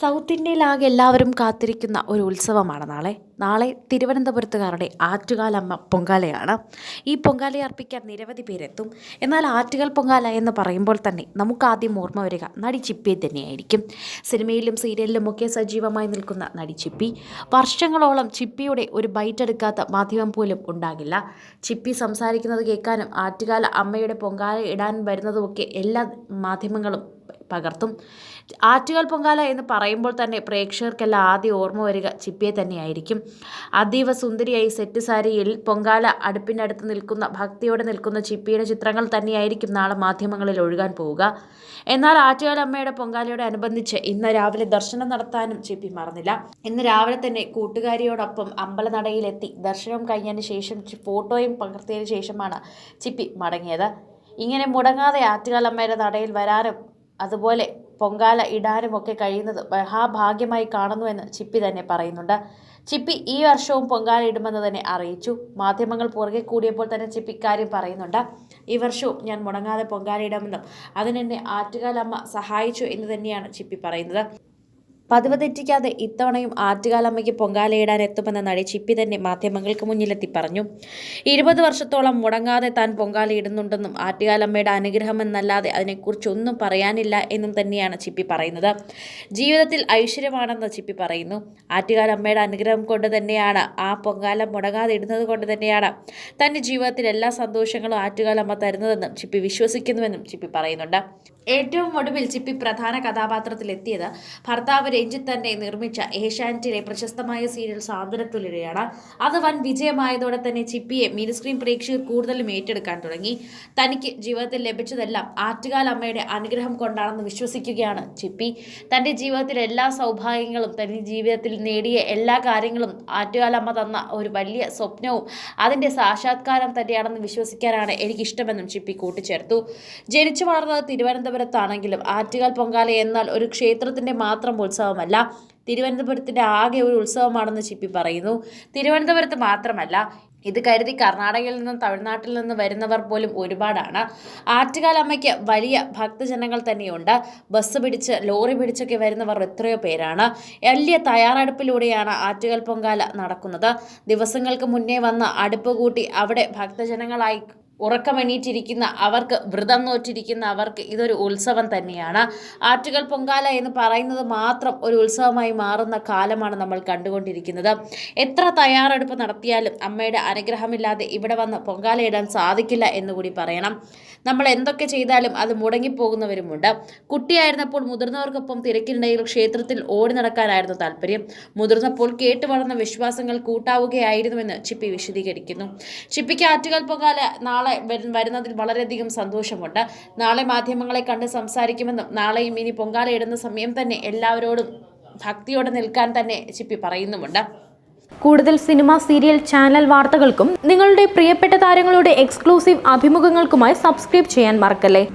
South ഇന്ത്യയിലാകെ എല്ലാവരും കാത്തിരിക്കുന്ന ഒരു ഉത്സവമാണ് നാളെ. നാളെ തിരുവനന്തപുരത്തുകാരുടെ ആറ്റുകാലമ്മ പൊങ്കാലയാണ്. ഈ പൊങ്കാലയെ അർപ്പിക്കാൻ നിരവധി പേരെത്തും. എന്നാൽ ആറ്റുകാൽ പൊങ്കാല എന്ന് പറയുമ്പോൾ തന്നെ നമുക്ക് ആദ്യം ഓർമ്മ വരിക നടി ചിപ്പിയെ തന്നെയായിരിക്കും. സിനിമയിലും സീരിയലിലും ഒക്കെ സജീവമായി നിൽക്കുന്ന നടി ചിപ്പി. വർഷങ്ങളോളം ചിപ്പിയുടെ ഒരു ബൈറ്റ് എടുക്കാത്ത മാധ്യമം പോലും ഉണ്ടാകില്ല. ചിപ്പി സംസാരിക്കുന്നത് കേൾക്കാനും ആറ്റുകാല അമ്മയുടെ പൊങ്കാല ഇടാൻ വരുന്നതുമൊക്കെ എല്ലാ മാധ്യമങ്ങളും പകർത്തും. ആറ്റുകാൽ പൊങ്കാല എന്ന് പറയുമ്പോൾ തന്നെ പ്രേക്ഷകർക്കെല്ലാം ആദ്യം ഓർമ്മ വരിക ചിപ്പിയെ തന്നെയായിരിക്കും. അതീവ സുന്ദരിയായി സെറ്റ് സാരിയിൽ പൊങ്കാല അടുപ്പിനടുത്ത് നിൽക്കുന്ന ഭക്തിയോടെ നിൽക്കുന്ന ചിപ്പിയുടെ ചിത്രങ്ങൾ തന്നെയായിരിക്കും നാളെ മാധ്യമങ്ങളിൽ ഒഴുകാൻ പോവുക. എന്നാൽ ആറ്റുകാൽ അമ്മയുടെ പൊങ്കാലയോട് അനുബന്ധിച്ച് ഇന്ന് രാവിലെ ദർശനം നടത്താനും ചിപ്പി മറന്നില്ല. ഇന്ന് രാവിലെ തന്നെ കൂട്ടുകാരിയോടൊപ്പം അമ്പലനടയിലെത്തി ദർശനം കഴിഞ്ഞതിന് ശേഷം ഫോട്ടോയും പകർത്തിയതിനു ശേഷമാണ് ചിപ്പി മടങ്ങിയത്. ഇങ്ങനെ മുടങ്ങാതെ ആറ്റുകാലമ്മയുടെ നടയിൽ വരാനും അതുപോലെ പൊങ്കാല ഇടാനുമൊക്കെ കഴിയുന്നത് മഹാഭാഗ്യമായി കാണുന്നുവെന്ന് ചിപ്പി തന്നെ പറയുന്നുണ്ട്. ചിപ്പി ഈ വർഷവും പൊങ്കാല ഇടുമെന്ന് തന്നെ അറിയിച്ചു. മാധ്യമങ്ങൾ പുറകെ കൂടിയപ്പോൾ തന്നെ ചിപ്പി ഇക്കാര്യം പറയുന്നുണ്ട്. ഈ വർഷവും ഞാൻ മുടങ്ങാതെ പൊങ്കാല ഇടാമെന്നും അതിനെന്നെ ആറ്റുകാലമ്മ സഹായിച്ചു എന്ന് തന്നെയാണ് ചിപ്പി പറയുന്നത്. പതിവ് തെറ്റിക്കാതെ ഇത്തവണയും ആറ്റുകാലമ്മയ്ക്ക് പൊങ്കാലയിടാൻ എത്തുമെന്ന നടി ചിപ്പി തന്നെ മാധ്യമങ്ങൾക്ക് മുന്നിലെത്തി പറഞ്ഞു. ഇരുപത് വർഷത്തോളം മുടങ്ങാതെ താൻ പൊങ്കാലയിടുന്നുണ്ടെന്നും ആറ്റുകാലമ്മയുടെ അനുഗ്രഹമെന്നല്ലാതെ അതിനെക്കുറിച്ചൊന്നും പറയാനില്ല എന്നും തന്നെയാണ് ചിപ്പി പറയുന്നത്. ജീവിതത്തിൽ ഐശ്വര്യമാണെന്ന് ചിപ്പി പറയുന്നു. ആറ്റുകാലമ്മയുടെ അനുഗ്രഹം കൊണ്ട് തന്നെയാണ് ആ പൊങ്കാല മുടങ്ങാതെ ഇടുന്നത് കൊണ്ട് തന്നെയാണ് തന്റെ ജീവിതത്തിൽ എല്ലാ സന്തോഷങ്ങളും ആറ്റുകാലമ്മ തരുന്നതെന്നും ചിപ്പി വിശ്വസിക്കുന്നുവെന്നും ചിപ്പി പറയുന്നുണ്ട്. ഏറ്റവും ഒടുവിൽ ചിപ്പി പ്രധാന കഥാപാത്രത്തിലെത്തിയത് ഭർത്താവ് രഞ്ജിത്ത് തന്നെ നിർമ്മിച്ച ഏഷ്യാനെറ്റിലെ പ്രശസ്തമായ സീരിയൽ സാന്ത്വനത്തുലിരയാണ് അത് വൻ വിജയമായതോടെ തന്നെ ചിപ്പിയെ മിനി സ്ക്രീൻ പ്രേക്ഷകർ കൂടുതലും ഏറ്റെടുക്കാൻ തുടങ്ങി. തനിക്ക് ജീവിതത്തിൽ ലഭിച്ചതെല്ലാം ആറ്റുകാൽ അമ്മയുടെ അനുഗ്രഹം കൊണ്ടാണെന്ന് വിശ്വസിക്കുകയാണ് ചിപ്പി. തന്റെ ജീവിതത്തിലെ എല്ലാ സൗഭാഗ്യങ്ങളും തന്റെ ജീവിതത്തിൽ നേടിയ എല്ലാ കാര്യങ്ങളും ആറ്റുകാലമ്മ തന്ന ഒരു വലിയ സ്വപ്നവും അതിന്റെ സാക്ഷാത്കാരം തന്നെയാണെന്ന് വിശ്വസിക്കാനാണ് എനിക്കിഷ്ടമെന്നും ചിപ്പി കൂട്ടിച്ചേർത്തു. ജനിച്ചു വളർന്നത് തിരുവനന്തപുരത്താണെങ്കിലും ആറ്റുകാൽ പൊങ്കാല എന്നാൽ ഒരു ക്ഷേത്രത്തിന്റെ മാത്രം ഉത്സവമല്ല. തിരുവനന്തപുരത്തിന്റെ ആകെ ഒരു ഉത്സവമാണെന്ന് ചിപ്പി പറയുന്നു. തിരുവനന്തപുരത്ത് മാത്രമല്ല ഇത് കരുതി കർണാടകയിൽ നിന്നും തമിഴ്നാട്ടിൽ നിന്നും വരുന്നവർ പോലും ഒരുപാടാണ്. ആറ്റുകാലമ്മയ്ക്ക് വലിയ ഭക്തജനങ്ങൾ തന്നെയുണ്ട്. ബസ് പിടിച്ച് ലോറി പിടിച്ചൊക്കെ വരുന്നവർ എത്രയോ പേരാണ്. വലിയ തയ്യാറെടുപ്പിലൂടെയാണ് ആറ്റുകാൽ പൊങ്കാല നടക്കുന്നത്. ദിവസങ്ങൾക്ക് മുന്നേ വന്ന് അടുപ്പ് കൂട്ടി അവിടെ ഭക്തജനങ്ങളായി ഉറക്കമെണീറ്റിരിക്കുന്ന അവർക്ക് വ്രതം നോറ്റിരിക്കുന്ന അവർക്ക് ഇതൊരു ഉത്സവം തന്നെയാണ്. ആറ്റുകൾ പൊങ്കാല എന്ന് പറയുന്നത് മാത്രം ഒരു ഉത്സവമായി മാറുന്ന കാലമാണ് നമ്മൾ കണ്ടുകൊണ്ടിരിക്കുന്നത്. എത്ര തയ്യാറെടുപ്പ് നടത്തിയാലും അമ്മയുടെ അനുഗ്രഹമില്ലാതെ ഇവിടെ വന്ന് പൊങ്കാല ഇടാൻ സാധിക്കില്ല എന്നുകൂടി പറയണം. നമ്മൾ എന്തൊക്കെ ചെയ്താലും അത് മുടങ്ങിപ്പോകുന്നവരുമുണ്ട്. കുട്ടിയായിരുന്നപ്പോൾ മുതിർന്നവർക്കൊപ്പം തിരക്കിനിടയിൽ ക്ഷേത്രത്തിൽ ഓടി നടക്കാനായിരുന്നു താല്പര്യം. മുതിർന്നപ്പോൾ കേട്ടു വളർന്ന വിശ്വാസങ്ങൾ കൂട്ടാവുകയായിരുന്നുവെന്ന് ചിപ്പി വിശദീകരിക്കുന്നു. ചിപ്പിക്ക് ആറ്റുകൾ പൊങ്കാല നാളെ വരുന്നതിൽ വളരെയധികം സന്തോഷമുണ്ട്. നാളെ മാധ്യമങ്ങളെ കണ്ട് സംസാരിക്കുമെന്നും നാളെയും ഇനി പൊങ്കാല ഇടുന്ന സമയം തന്നെ എല്ലാവരോടും ഭക്തിയോടെ നിൽക്കാൻ തന്നെ ചിപ്പി പറയുന്നുമുണ്ട്. കൂടുതൽ സിനിമ സീരിയൽ ചാനൽ വാർത്തകൾക്കും നിങ്ങളുടെ പ്രിയപ്പെട്ട താരങ്ങളുടെ എക്സ്ക്ലൂസീവ് അഭിമുഖങ്ങൾക്കുമായി സബ്സ്ക്രൈബ് ചെയ്യാൻ മറക്കല്ലേ?